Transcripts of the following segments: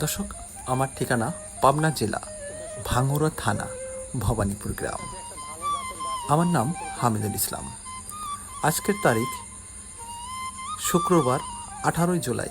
দর্শক, আমার ঠিকানা পাবনা জেলা ভাঙুরা থানা, ভবানীপুর গ্রাম। আমার নাম হামিদুল ইসলাম। আজকের তারিখ শুক্রবার, আঠারোই জুলাই।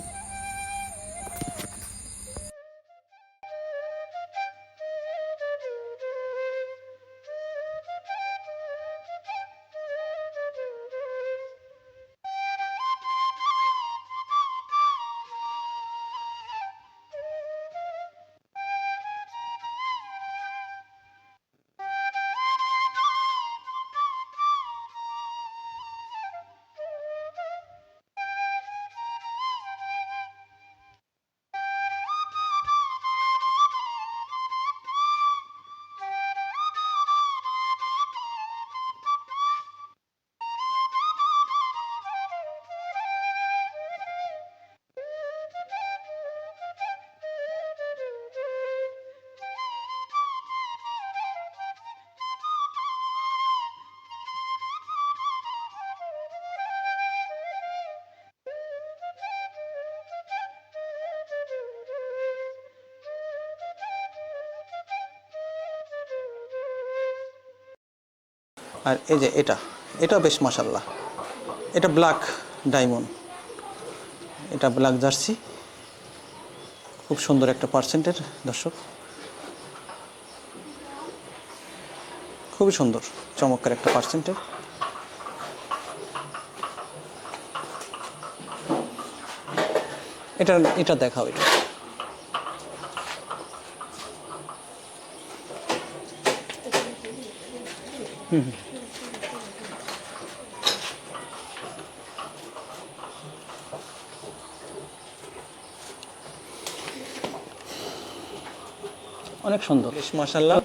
আর এই যে এটা এটা বেশ মাসাল্লাহ এটা ব্ল্যাক ডায়মন্ড এটা ব্ল্যাক জার্সি খুব সুন্দর একটা পার্সেন্টের দর্শক। খুবই সুন্দর, চমৎকার একটা পার্সেন্টের এটা এটা দেখাও এটা। অনেক সুন্দর। মাসাল্লাহ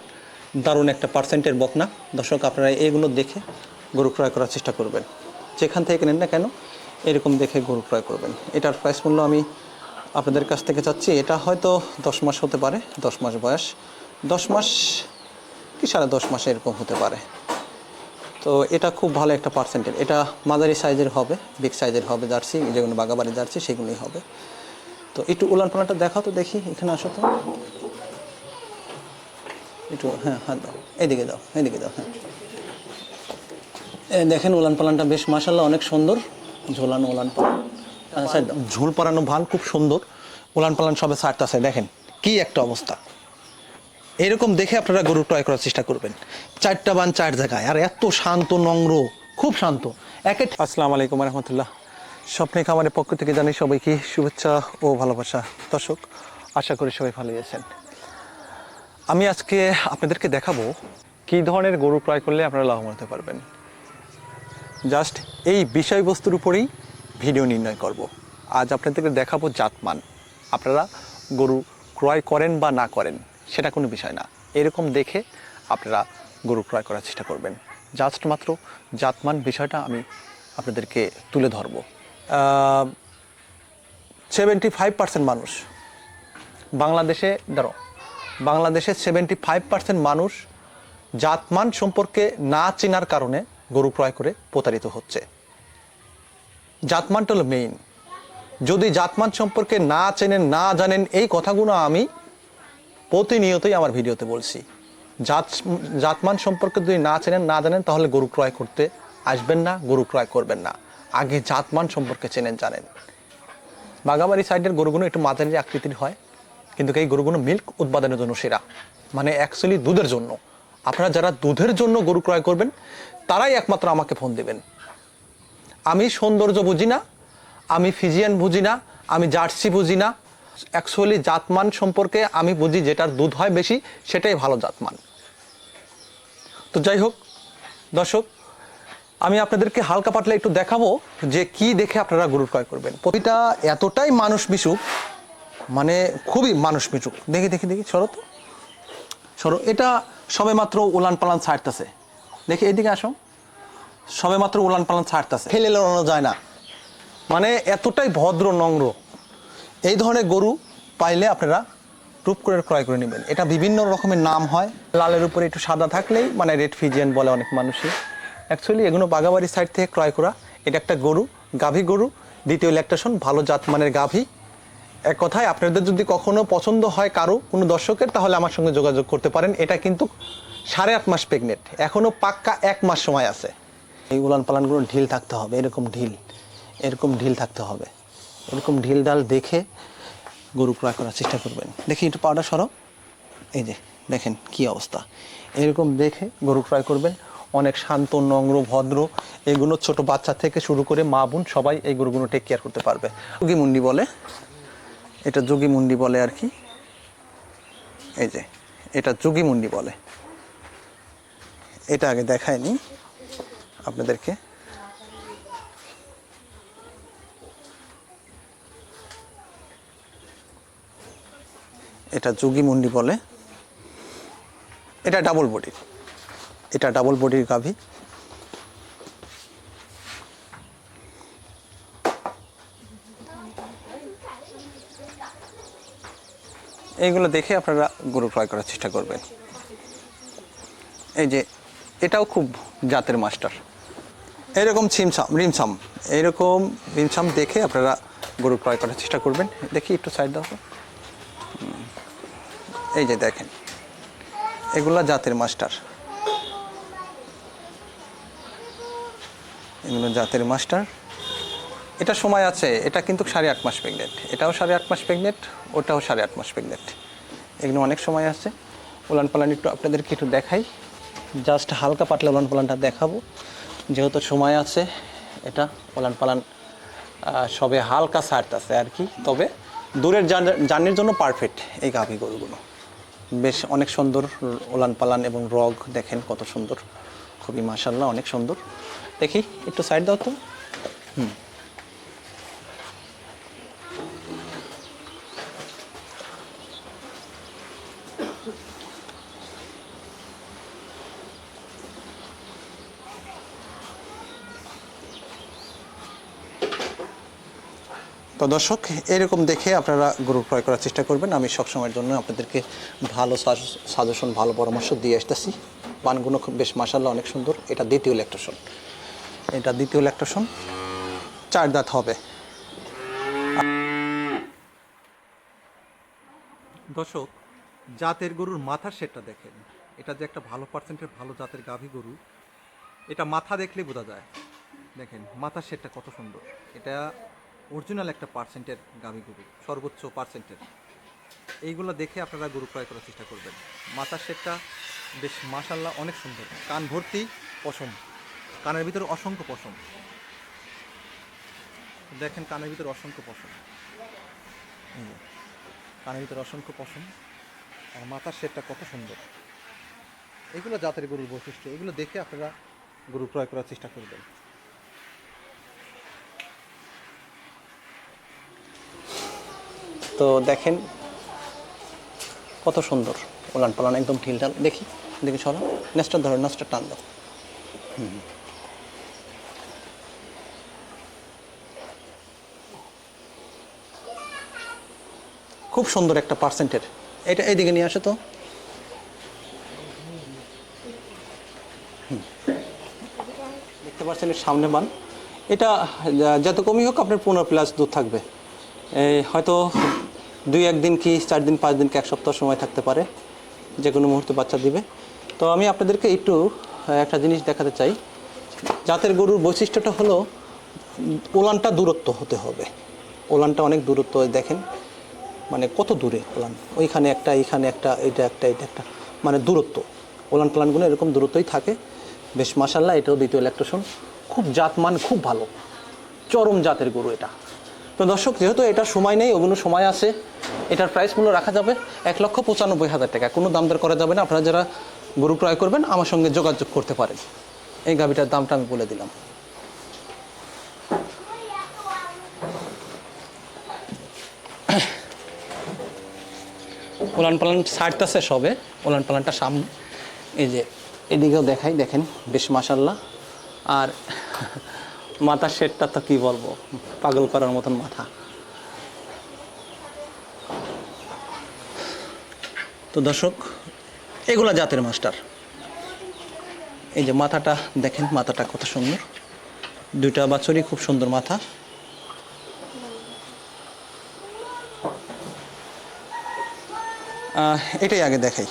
দারুণ একটা পার্সেন্টের বকনা। দর্শক, আপনারা এইগুলো দেখে গরু ক্রয় করার চেষ্টা করবেন। যেখান থেকে নেন না কেন, এরকম দেখে গরু ক্রয় করবেন। এটার প্রাইস মূল্য আমি আপনাদের কাছ থেকে চাচ্ছি। এটা হয়তো দশ মাস হতে পারে, দশ মাস বয়স। দশ মাস কি সাড়ে দশ মাসে এরকম হতে পারে। তো এটা খুব ভালো একটা পার্সেন্টের এটা মাঝারি সাইজের হবে বিগ সাইজের হবে জার্সি যেগুলো বাগাবাড়ি জার্সি, সেগুলোই হবে। তো একটু উলান পালানটা দেখাও তো দেখি, এখানে আসো তো। একটু হ্যাঁ হাত দাও। এদিকে দাও এদিকে দাও হ্যাঁ। দেখেন উলান পালানটা বেশ মাসাল্লাহ অনেক সুন্দর। ঝোলানো উলান পালান আচ্ছা, ঝোল পালানো ভালো খুব সুন্দর। উলান পালান সবে ছাড়তেছে দেখেন কি একটা অবস্থা। এরকম দেখে আপনারা গরু ক্রয় করার চেষ্টা করবেন। চারটা বান চার জায়গায় আর এত শান্ত নম্র খুব শান্ত। একে আসসালামু আলাইকুম রহমতুল্লাহ স্বপ্নে খামারের পক্ষ থেকে জানি সবাইকে শুভেচ্ছা ও ভালোবাসা। দর্শক আশা করি সবাই ভালো আছেন। আমি আজকে আপনাদেরকে দেখাবো কী ধরনের গরু ক্রয় করলে আপনারা লাভবান হতে পারবেন। জাস্ট এই বিষয়বস্তুর উপরেই ভিডিও নির্ণয় করব। আজ আপনাদেরকে দেখাবো জাতমান। আপনারা গরু ক্রয় করেন বা না করেন, সেটা কোনো বিষয় না। এরকম দেখে আপনারা গরু ক্রয় করার চেষ্টা করবেন। জাস্ট মাত্র জাতমান বিষয়টা আমি আপনাদেরকে তুলে ধরবো। সেভেন্টি ফাইভ পার্সেন্ট মানুষ বাংলাদেশে ধরো বাংলাদেশে সেভেন্টি ফাইভ পার্সেন্ট মানুষ জাতমান সম্পর্কে না চেনার কারণে গরু ক্রয় করে প্রতারিত হচ্ছে। জাতমানটা হলো মেইন যদি জাতমান সম্পর্কে না চেনেন, না জানেন এই কথাগুলো আমি প্রতিনিয়তই আমার ভিডিওতে বলছি। জাত, জাতমান সম্পর্কে যদি না চেনেন, না জানেন, তাহলে গরু ক্রয় করতে আসবেন না, গরু ক্রয় করবেন না। আগে জাতমান সম্পর্কে চেনেন, জানেন। বাগাবাড়ি সাইডের গরুগুলো একটু মাঝারি আকৃতির হয়। কিন্তু এই গরুগুলো মিল্ক উৎপাদনের জন্য সেরা। মানে অ্যাকচুয়ালি দুধের জন্য। আপনারা যারা দুধের জন্য গরু ক্রয় করবেন, তারাই একমাত্র আমাকে ফোন দেবেন। আমি সৌন্দর্য বুঝি না, আমি ফিজিয়ান বুঝি না, আমি জার্সি বুঝি না। অ্যাকচুয়ালি জাতমান সম্পর্কে আমি বুঝি যেটার দুধ হয় বেশি, সেটাই ভালো জাতমান। তো যাই হোক, দর্শক, আমি আপনাদেরকে হালকা পাতলা একটু দেখাবো যে কি দেখে আপনারা গরু ক্রয় করবেন। প্রতিটা এতটাই মানুষ মিশুক মানে খুবই মানুষ মিশুক দেখি দেখি দেখি সরো তো। সরো এটা সবে মাত্র উলান পালান ছাড়তেছে। দেখি এদিকে আসো। সবে মাত্র উলান পালান ছাড়তেছে। ফেলে লড়ানো যায় না। মানে এতটাই ভদ্র নম্র। এই ধরনের গরু পাইলে আপনারা টুপ করে ক্রয় করে নেবেন। এটা বিভিন্ন রকমের নাম হয়। লালের উপরে একটু সাদা থাকলেই মানে রেড ফিজিয়ান বলে অনেক মানুষই। অ্যাকচুয়ালি এগুলো বাগাবাড়ি সাইড থেকে ক্রয় করা। এটা একটা গরু গাভী গরু। দ্বিতীয় ল্যাকটেশন ভালো জাত মানের গাভী। এক কথায়, আপনাদের যদি কখনো পছন্দ হয় কারও কোনো দর্শকের, তাহলে আমার সঙ্গে যোগাযোগ করতে পারেন। এটা কিন্তু সাড়ে আট মাস প্রেগনেন্ট এখনও পাক্কা এক মাস সময় আছে। এই উলান পালানগুলো ঢিল থাকতে হবে, এরকম ঢিল এরকম ঢিল থাকতে হবে। এরকম ঢিল ডাল দেখে গরু ক্রয় করার চেষ্টা করবেন। দেখি একটু পাউডার সরাও। এই যে, দেখেন কি অবস্থা। এরকম দেখে গরু ক্রয় করবেন। অনেক শান্ত, নম্র, ভদ্র, এগুলো ছোট বাচ্চা থেকে শুরু করে মা বোন সবাই এই গরুগুলো টেক কেয়ার করতে পারবে। মুন্ডি বলে এটা যোগী মুন্ডি বলে আর কি। এই যে, এটা যোগী মুন্ডি বলে। এটা আগে দেখায়নি আপনাদেরকে। এটা যোগী মুন্ডি বলে। এটা ডাবল বডির এটা ডাবল বডির গাভী। এইগুলো দেখে আপনারা গরু ক্রয় করার চেষ্টা করবেন। এই যে, এটাও খুব জাতের মাস্টার। এরকম ছিমছাম, রিমছাম এইরকম রিমছাম দেখে আপনারা গরু ক্রয় করার চেষ্টা করবেন। দেখি একটু সাইড দাও। এই যে দেখেন, এগুলা জাতের মাস্টার। এগুলো জাতের মাস্টার। এটা সময় আছে, এটা কিন্তু সাড়ে আট মাস প্রেগনেন্ট এটাও সাড়ে আট মাস প্রেগনেন্ট ওটাও সাড়ে আট মাস প্রেগনেন্ট এগুলো অনেক সময় আছে। উলান পালান একটু আপনাদেরকে একটু দেখাই। জাস্ট হালকা পাতলা উলান পালানটা দেখাবো। যেহেতু সময় আছে, এটা উলান পালান সবে হালকা সার্ট আছে আর কি। তবে দূরের জার্নির জন্য পারফেক্ট এই গাভী গরুগুলো। বেশ অনেক সুন্দর উলান পালান এবং রগ দেখেন কত সুন্দর। খুবই মাসাল্লাহ অনেক সুন্দর। দেখি, একটু সাইড দাও তো। তো দর্শক, এরকম দেখে আপনারা গরু ক্রয় করার চেষ্টা করবেন। আমি সবসময়ের জন্য আপনাদেরকে ভালো সাজেশন, ভালো পরামর্শ দিয়ে আসতেছি। পানগুলো খুব বেশ মাসাল্লাহ অনেক সুন্দর। এটা দ্বিতীয় ল্যাকটেশন এটা দ্বিতীয় ল্যাকটেশন চার দাঁত হবে। দর্শক, জাতের গরুর মাথার সেটটা দেখেন। এটা যে একটা ভালো পার্সেন্টের ভালো জাতের গাভী গরু, এটা মাথা দেখলে বোঝা যায়। দেখেন, মাথার সেটটা কত সুন্দর। এটা অরিজিনাল একটা পার্সেন্টের গাভী গরু, সর্বোচ্চ পার্সেন্টের এইগুলো দেখে আপনারা গরু ক্রয় করার চেষ্টা করবেন। মাথার সেটটা বেশ মাশাল্লাহ, অনেক সুন্দর। কান ভর্তি পশম। কানের ভিতরে অসংখ্য পশম। দেখেন কানের ভিতরে অসংখ্য পশম। কানের ভিতরে অসংখ্য পশম। আর মাথার শেপটা কত সুন্দর। এগুলো জাতের গরুর বৈশিষ্ট্য। এগুলো দেখে আপনারা গরু ক্রয় করার চেষ্টা করবেন। তো দেখেন কত সুন্দর উলান পালান একদম ঢিলঢাল দেখি দেখি চলো নেসটা ধরো, নেসটা টান দাও। খুব সুন্দর একটা পার্সেন্টের এটা এইদিকে নিয়ে আসে তো। দেখতে পাচ্ছেন এর সামনে বান। এটা যত কমই হোক আপনার পনেরো প্লাস দুধ থাকবে। হয়তো দুই একদিন কি চার দিন, পাঁচ দিন কি এক সপ্তাহ সময় থাকতে পারে? যে কোনো মুহূর্তে বাচ্চা দিবে। তো আমি আপনাদেরকে একটু একটা জিনিস দেখাতে চাই। জাতের গরুর বৈশিষ্ট্যটা হলো, ওলানটা দূরত্ব হতে হবে। ওলানটা অনেক দূরত্ব, দেখেন। মানে কত দূরে ওলান? ওইখানে একটা, এইখানে একটা এটা একটা এটা একটা। মানে দূরত্ব। ওলান প্লানগুলো এরকম দূরত্বই থাকে। বেশ মাসাল্লাহ এটাও দ্বিতীয় ইলেকট্রেশন খুব জাতমান, খুব ভালো। চরম জাতের গরু এটা। তো দর্শক, যেহেতু এটা সময় নেই, ওগুলো সময় আছে, এটার প্রাইস মূল্য রাখা যাবে এক লক্ষ পঁচানব্বই হাজার টাকা। কোনো দাম দর করা যাবে না, আপনারা যারা গরু ক্রয় করবেন, আমার সঙ্গে যোগাযোগ করতে পারেন। এই গাভিটার দামটা আমি বলে দিলাম। ওলান পালান ছাড়তেছে সবে, ওলান পালানটা সামনে, এই যে এদিকেও দেখাই, দেখেন, বেশ মাসাল্লাহ আর মাথার শেডটা তো কি বলব? পাগল করার মতন মাথা। তো দর্শক, এগুলা জাতের মাস্টার। এই যে মাথাটা দেখেন, মাথাটা কত সুন্দর। দুইটা বাছরই খুব সুন্দর মাথা। এটাই আগে দেখাই।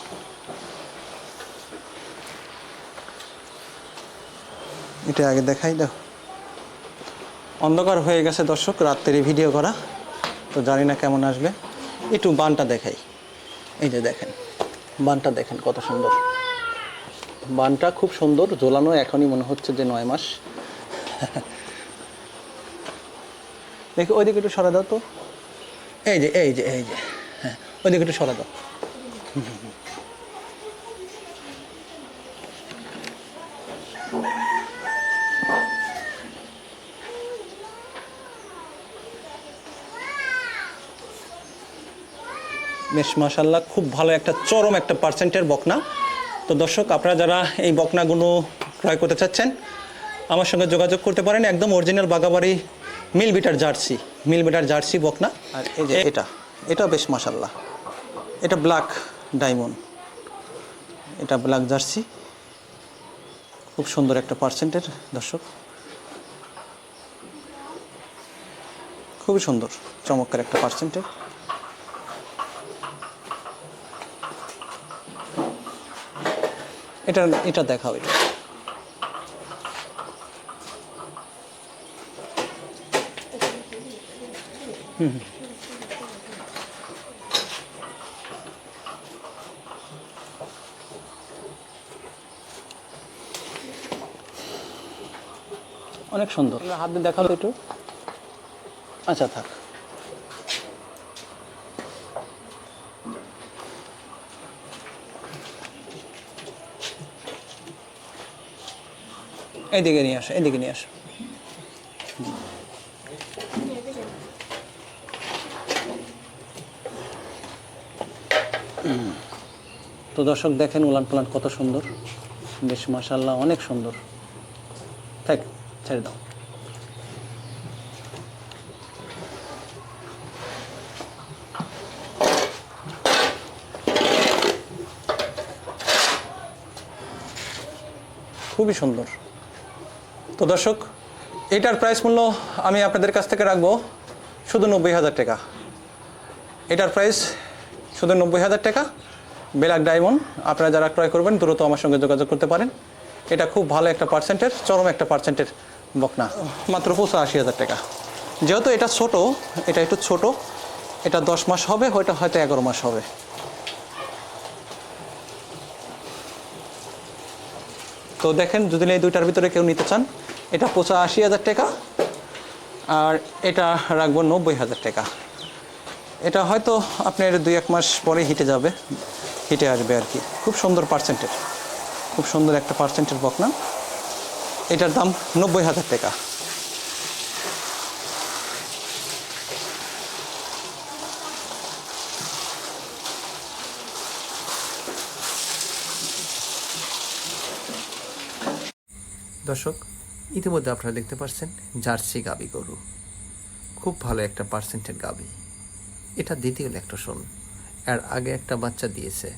এটা আগে দেখাই দাও অন্ধকার হয়ে গেছে দর্শক, রাত্রে ভিডিও করা। তো জানি না কেমন আসবে। একটু বানটা দেখাই। এই যে দেখেন, বানটা দেখেন কত সুন্দর। বানটা খুব সুন্দর ঝোলানো এখনই মনে হচ্ছে যে নয় মাস। দেখি, ওইদিকে একটু সরা দাও তো। এই যে এই যে এই যে হ্যাঁ ওইদিকে একটু সরা দাও। বেশ মাসাল্লাহ খুব ভালো একটা চরম একটা পার্সেন্টের বকনা। তো দর্শক আপনারা যারা এই বকনাগুলো ক্রয় করতে চাচ্ছেন আমার সঙ্গে যোগাযোগ করতে পারেন একদম অরিজিনাল বাগাবাড়ি মিল বিটার জার্সি মিল বিটার জার্সি বকনা। আর এই যে এটা এটা বেশ মাসাল্লাহ এটা ব্ল্যাক ডায়মন্ড এটা ব্ল্যাক জার্সি। খুব সুন্দর একটা পার্সেন্টের দর্শক। খুবই সুন্দর চমৎকার একটা পার্সেন্টের এটা এটা দেখাও এটা। হুম। অনেক সুন্দর। হাত দিয়ে দেখাল একটু। আচ্ছা থাক। এদিকে নিয়ে আসো, এদিকে নিয়ে আসো। তো দর্শক, দেখেন উলান পালান কত সুন্দর। বেশ মাসাল্লাহ অনেক সুন্দর। থাক, ছেড়ে দাও। খুবই সুন্দর। তো দর্শক, এটার প্রাইস মূল্য আমি আপনাদের কাছ থেকে রাখব শুধু নব্বই হাজার টাকা। এটার প্রাইস শুধু নব্বই হাজার টাকা। ব্ল্যাক ডায়মন্ড, আপনারা যারা ক্রয় করবেন, দ্রুত আমার সঙ্গে যোগাযোগ করতে পারেন। এটা খুব ভালো একটা পার্সেন্টের চরম একটা পার্সেন্টের বকনা। মাত্র পঁচাশি হাজার টাকা। যেহেতু এটা ছোট, এটা একটু ছোট, এটা দশ মাস হবে ওইটা হয়তো এগারো মাস হবে। তো দেখেন, যদি এই দুইটার ভিতরে কেউ নিতে চান এটা পঁচাশি হাজার টাকা আর এটা রাখব নব্বই হাজার টাকা। এটা হয়তো আপনার দুই এক মাস পরে হিটে যাবে, হিটে আসবে আর কি। খুব সুন্দর পার্সেন্টের খুব সুন্দর একটা পার্সেন্টের বকনা। এটার দাম নব্বই হাজার টাকা। দর্শক ইতিমধ্যে আপনারা দেখতে পাচ্ছেন জার্সি গাবি গরু। খুব ভালো একটা পার্সেন্টের গাবি। এটা দ্বিতীয় ল্যাক্টোশন। এর আগে একটা বাচ্চা দিয়েছে।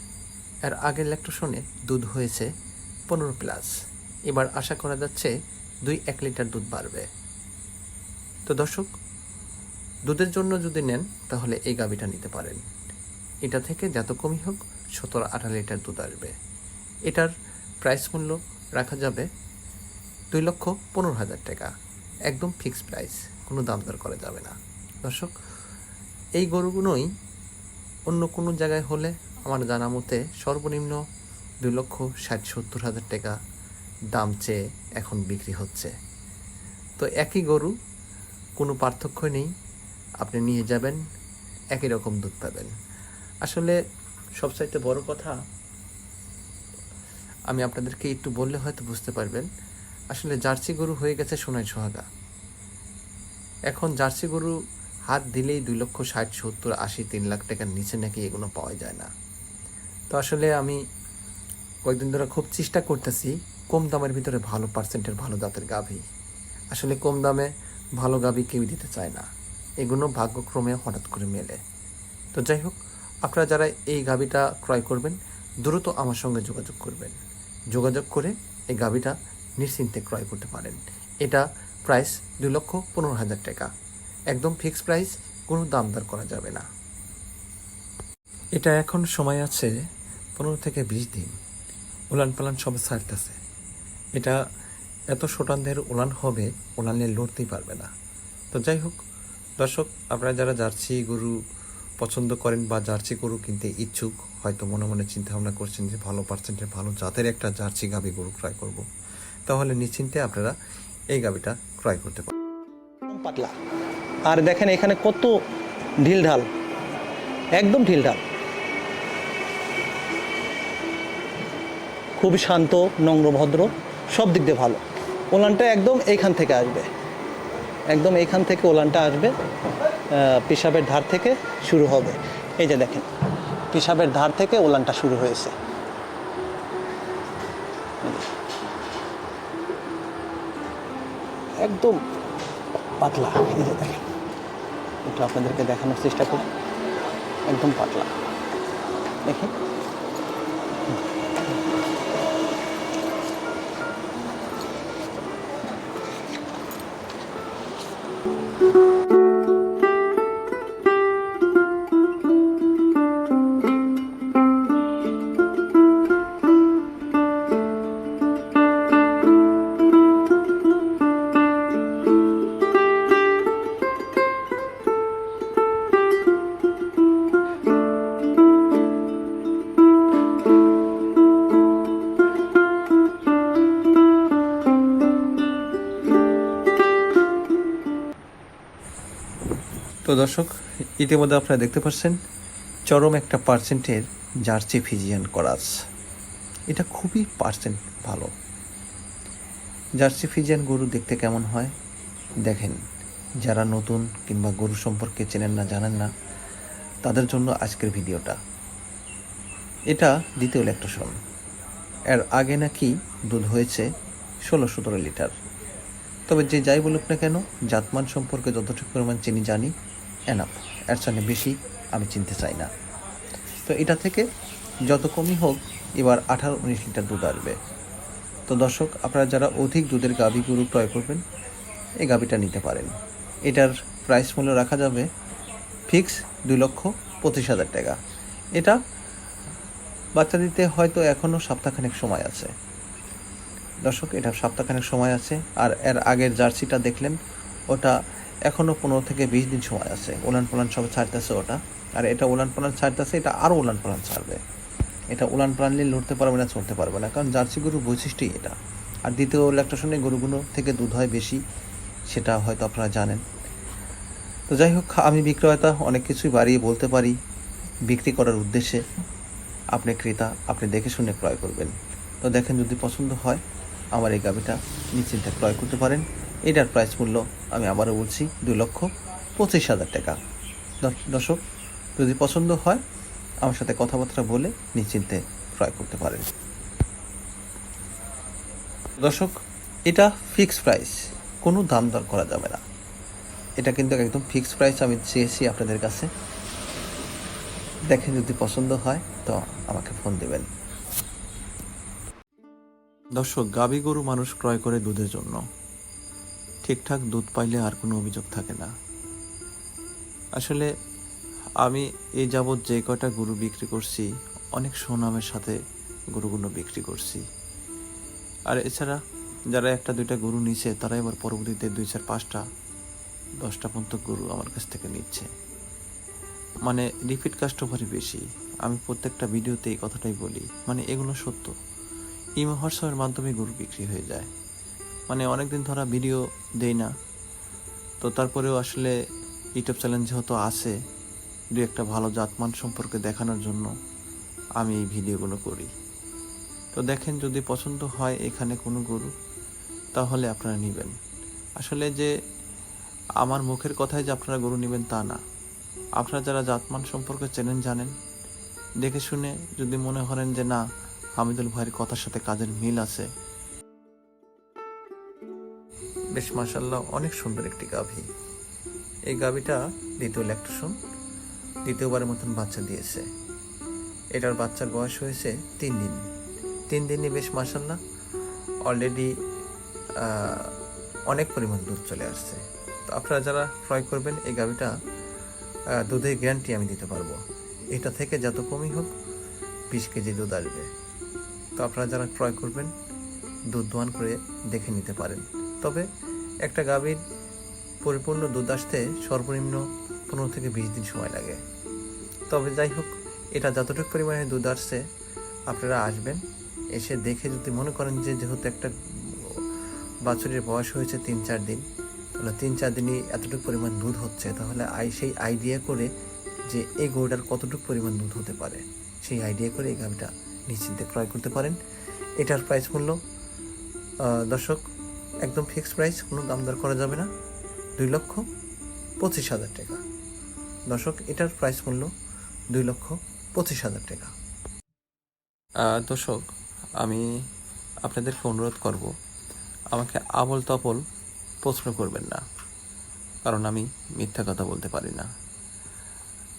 এর আগের ল্যাক্টোশনে দুধ হয়েছে পনেরো প্লাস। এবার আশা করা যাচ্ছে দুই এক লিটার দুধ বাড়বে। তো দর্শক, দুধের জন্য যদি নেন, তাহলে এই গাবিটা নিতে পারেন। এটা থেকে যত কমই হোক, সতেরো আঠারো লিটার দুধ আসবে। এটার প্রাইস মূল্য রাখা যাবে দুই লক্ষ পনেরো হাজার টাকা। একদম ফিক্সড প্রাইস, কোনো দাম দর করা যাবে না। দর্শক, এই গরুগুলোই অন্য কোনো জায়গায় হলে আমার জানা মতে সর্বনিম্ন দুই লক্ষ ষাট সত্তর হাজার টাকা দাম চেয়ে এখন বিক্রি হচ্ছে। তো একই গরু, কোনো পার্থক্য নেই। আপনি নিয়ে যাবেন, একই রকম দুধ পাবেন। আসলে সবচাইতে বড় কথা, আমি আপনাদেরকে একটু বললে হয়তো বুঝতে পারবেন আসলে জার্সি গরু হয়ে গেছে সোনাই সোহাগা। এখন জার্সি গরু হাত দিলেই দুই লক্ষ ষাট, সত্তর, আশি, তিন লাখ টাকার নিচে নাকি এগুলো পাওয়া যায় না। তো আসলে আমি কয়েকদিন ধরে খুব চেষ্টা করতেছি, কম দামের ভিতরে ভালো পার্সেন্টের ভালো জাতের গাভী। আসলে কম দামে ভালো গাভী কেউ দিতে চায় না। এগুলো ভাগ্যক্রমে হঠাৎ করে মেলে। তো যাই হোক, আপনারা যারা এই গাভীটা ক্রয় করবেন, দ্রুত আমার সঙ্গে যোগাযোগ করবেন। যোগাযোগ করে এই গাভীটা নিশ্চিন্তে ক্রয় করতে পারেন। এটা প্রাইস দুই লক্ষ পনেরো হাজার টাকা। একদম ফিক্সড প্রাইস, কোনো দাম দর করা যাবে না। এটা এখন সময় আছে পনেরো থেকে বিশ দিন। উলান পালান সব ছাড়তেছে। এটা এত শোটানদের উলান হবে, উলানে লড়তেই পারবে না। তো যাই হোক, দর্শক, আপনারা যারা জার্সি গরু পছন্দ করেন বা জার্সি গরু কিনতে ইচ্ছুক, হয়তো মনে মনে চিন্তা ভাবনা করছেন যে ভালো পার্সেন্টের ভালো জাতের একটা জার্সি গাভী গরু ক্রয় করব। তাহলে নিশ্চিন্তে আপনারা এই গাভীটা ক্রয় করতে পারেন পাতলা। আর দেখেন এখানে কত ঢিলঢাল একদম ঢিলঢাল খুবই শান্ত, নম্র, ভদ্র, সব দিক দিয়ে ভালো। ওলানটা একদম এইখান থেকে আসবে। একদম এইখান থেকে ওলানটা আসবে পেশাবের ধার থেকে শুরু হবে। এই যে দেখেন, পেশাবের ধার থেকে ওলানটা শুরু হয়েছে। একদম পাতলা এই যে দেখেন। একটু আপনাদেরকে দেখানোর চেষ্টা করি। একদম পাতলা। দেখি তো দর্শক, ইতিমধ্যে আপনারা দেখতে পাচ্ছেন চরম একটা পার্সেন্টের জার্সি ফিজিয়ান করাস। এটা খুবই পার্সেন্ট ভালো। জার্সি ফিজিয়ান গরু দেখতে কেমন হয়? দেখেন, যারা নতুন কিংবা গরু সম্পর্কে চেনেন না, জানেন না, তাদের জন্য আজকের ভিডিওটা। এটা দ্বিতীয় ল্যাকটোশন এর আগে নাকি দুধ হয়েছে ষোলো সতেরো লিটার। তবে যে যাই বলুক না কেন, জাতমান সম্পর্কে যতটুকু পরিমাণ চিনি জানি এনাফ এর সঙ্গে বেশি আমি চিনতে চাই না। তো এটা থেকে যত কমই হোক, এবার আঠারো উনিশ লিটার দুধ আসবে। তো দর্শক, আপনারা যারা অধিক দুধের গাভী গরু ক্রয় করবেন, এই গাভীটা নিতে পারেন। এটার প্রাইস মূল্য রাখা যাবে ফিক্স দুই লক্ষ পঁচিশ হাজার টাকা। এটা বাচ্চা দিতে হয়তো এখনও সপ্তাহখানেক সময় আছে। দর্শক, এটা সপ্তাহখানেক সময় আছে, আর এর আগের জার্সিটা দেখলেন, ওটা এখনও পনেরো থেকে বিশ দিন সময় আছে। উলান পালান সব ছাড়তেছে ওটা। আর এটা উলান পালান ছাড়তেছে, এটা আরও উলান পালান ছাড়বে। এটা উলান পালান নিয়ে লড়তে পারবে না, চলতে পারবে না। কারণ জার্সি গরুর বৈশিষ্ট্যই এটা। আর দ্বিতীয় ল্যাকটেশনে গরুগুলো থেকে দুধ হয় বেশি, সেটা হয়তো আপনারা জানেন। তো যাই হোক, আমি বিক্রয়তা অনেক কিছুই বাড়িয়ে বলতে পারি। বিক্রি করার উদ্দেশ্যে আপনি ক্রেতা, আপনি দেখে শুনে ক্রয় করবেন। তো দেখেন, যদি পছন্দ হয়, আমার এই গাভিটা নিশ্চিন্তে ক্রয় করতে পারেন। এটার প্রাইস মূল্য আমি আবারও বলছি দুই লক্ষ পঁচিশ হাজার টাকা। দর্শক, যদি পছন্দ হয়, আমার সাথে কথাবার্তা বলে নিশ্চিন্তে ক্রয় করতে পারেন। দর্শক, এটা ফিক্স প্রাইস কোনো দাম দর করা যাবে না। এটা কিন্তু একদম ফিক্সড প্রাইস আমি চেয়েছি আপনাদের কাছে। দেখেন যদি পছন্দ হয়, তো আমাকে ফোন দেবেন। দর্শক, গাভী গরু মানুষ ক্রয় করে দুধের জন্য। ঠিকঠাক দুধ পাইলে আর কোনো অভিযোগ থাকে না। আসলে আমি এই যাবৎ যে কয়টা গরু বিক্রি করছি, অনেক সুনামের সাথে গরুগুলো বিক্রি করছি। আর এছাড়া যারা একটা দুইটা গরু নিছে তারা এবার পরবর্তীতে দুই চার পাঁচটা, দশটা পর্যন্ত গরু আমার কাছ থেকে নিচ্ছে। মানে রিপিট কাস্টমারই বেশি। আমি প্রত্যেকটা ভিডিওতে এই কথাটাই বলি। মানে এগুলো সত্য। ইমো হোয়াটসঅ্যাপের মাধ্যমে গরু বিক্রি হয়ে যায়। মানে অনেকদিন ধরা ভিডিও দেই না। তো তারপরেও আসলে ইউটিউব চ্যানেল যেহেতু আছে, দু একটা ভালো জাতমান সম্পর্কে দেখানোর জন্য আমি এই ভিডিওগুলো করি। তো দেখেন যদি পছন্দ হয় এখানে কোনো গরু, তাহলে আপনারা নেবেন। আসলে যে আমার মুখের কথায় যে আপনারা গরু নেবেন তা না। আপনারা যারা জাতমান সম্পর্কে চেনেন জানেন। দেখে শুনে যদি মনে করেন যে না, হামিদুল ভাইয়ের কথার সাথে কাজের মিল আছে বেশ মাসাল্লাহ অনেক সুন্দর একটি গাভী। এই গাভীটা দ্বিতীয় ল্যাকটেশন দ্বিতীয়বারের মতন বাচ্চা দিয়েছে। এটার বাচ্চার বয়স হয়েছে তিন দিন। তিন দিনই বেশ মাসাল্লাহ অলরেডি অনেক পরিমাণ দুধ চলে আসছে। তো আপনারা যারা ক্রয় করবেন এই গাভীটা দুধের গ্যারান্টি আমি দিতে পারব। এটা থেকে যত কমই হোক বিশ কেজি দুধ আসবে। তো আপনারা যারা ক্রয় করবেন, দুধ দোয়ান করে দেখে নিতে পারেন। তবে একটা গাভীর পরিপূর্ণ দুধ আসতে সর্বনিম্ন পনেরো থেকে বিশ দিন সময় লাগে। তবে যাই হোক, এটা যতটুকু পরিমাণে দুধ আসছে, আপনারা আসবেন, এসে দেখে যদি মনে করেন যে যেহেতু একটা বাছুরের বয়স হয়েছে তিন চার দিন, তাহলে তিন চার দিনই এতটুকু পরিমাণ দুধ হচ্ছে, তাহলে আই সেই আইডিয়া করে যে এই গরুটার কতটুকু পরিমাণ দুধ হতে পারে, সেই আইডিয়া করে এই গাভিটা নিশ্চিন্তে ক্রয় করতে পারেন। এটার প্রাইস মূল্য দর্শক একদম ফিক্সড প্রাইস, কোনো দাম দর করা যাবে না। দুই লক্ষ পঁচিশ হাজার টাকা। দর্শক, এটার প্রাইস মূল্য দুই লক্ষ পঁচিশ হাজার টাকা। দর্শক, আমি আপনাদেরকে অনুরোধ করব, আমাকে আবল তপল প্রশ্ন করবেন না, কারণ আমি মিথ্যা কথা বলতে পারি না।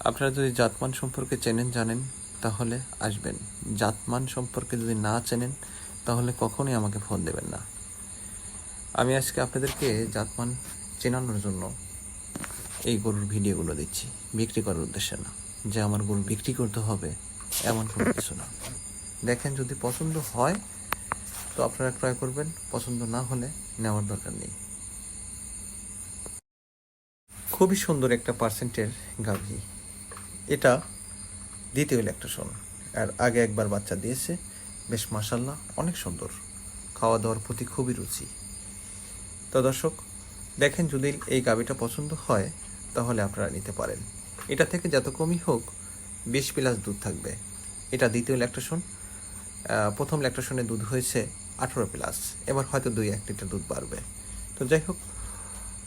আপনারা যদি জাতমান সম্পর্কে চেনেন, জানেন, তাহলে আসবেন। জাতমান সম্পর্কে যদি না চেনেন, তাহলে কখনোই আমাকে ফোন দেবেন না। আমি আজকে আপনাদেরকে জাতমান চেনানোর জন্য এই গরুর ভিডিওগুলো দিচ্ছি। বিক্রি করার উদ্দেশ্যে না। যে আমার গরু বিক্রি করতে হবে, এমন কোনো কিছু না। দেখেন, যদি পছন্দ হয়, তো আপনারা ক্রয় করবেন। পছন্দ না হলে নেওয়ার দরকার নেই। খুবই সুন্দর একটা পার্সেন্টের গাভী। এটা দ্বিতীয় ইলেকট্রেশন। আর আগে একবার বাচ্চা দিয়েছে। বেশ মাসাল্লাহ অনেক সুন্দর। খাওয়া দাওয়ার প্রতি খুবই রুচি। তো দর্শক, দেখেন যদি এই গাভীটা পছন্দ হয়, তাহলে আপনারা নিতে পারেন। এটা থেকে যত কমই হোক, বিশ প্লাস দুধ থাকবে। এটা দ্বিতীয় ল্যাকটেশন প্রথম ল্যাকটেশনে দুধ হয়েছে আঠেরো প্লাস। এবার হয়তো দুই এক লিটার দুধ বাড়বে। তো যাই হোক,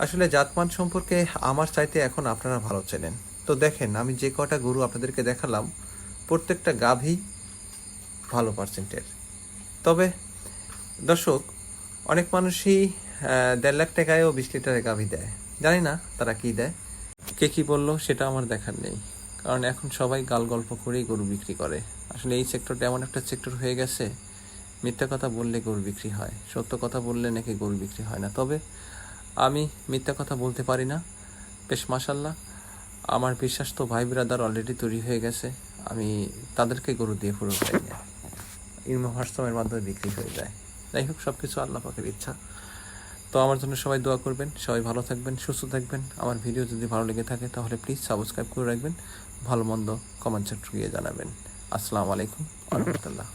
আসলে জাতমান সম্পর্কে আমার চাইতে এখন আপনারা ভালো চেনেন। তো দেখেন, আমি যে কটা গরু আপনাদেরকে দেখালাম, প্রত্যেকটা গাভী ভালো পার্সেন্টের তবে দর্শক, অনেক মানুষই দেড় লাখ টাকায়ও বিশ লিটারের গাভী দেয়। জানি না তারা কি দেয়। কে কি বলল সেটা আমার দেখার নেই। কারণ এখন সবাই গাল গল্প করেই গরু বিক্রি করে। আসলে এই সেক্টরটা এমন একটা সেক্টর হয়ে গেছে, মিথ্যা কথা বললে গরু বিক্রি হয়, সত্য কথা বললে নাকি গরু বিক্রি হয় না। তবে আমি মিথ্যা কথা বলতে পারি না। বেশ মাসাল্লাহ আমার বিশ্বাস তো ভাই ব্রাদার অলরেডি তৈরি হয়ে গেছে। আমি তাদেরকে গরু দিয়ে পুরো পাই না ইমো হোয়াটসঅ্যাপের মাধ্যমে বিক্রি হয়ে যায়। যাই হোক সব কিছু আল্লাহ পাকের ইচ্ছা। তো আমার জন্য সবাই দোয়া করবেন, সবাই ভালো থাকবেন, সুস্থ থাকবেন। আমার ভিডিও যদি ভালো লেগে থাকে তাহলে প্লিজ সাবস্ক্রাইব করে রাখবেন, ভালো মন্দ কমেন্ট সেক্টর গিয়ে জানাবেন। আসসালামু আলাইকুম আহমতুল্লাহ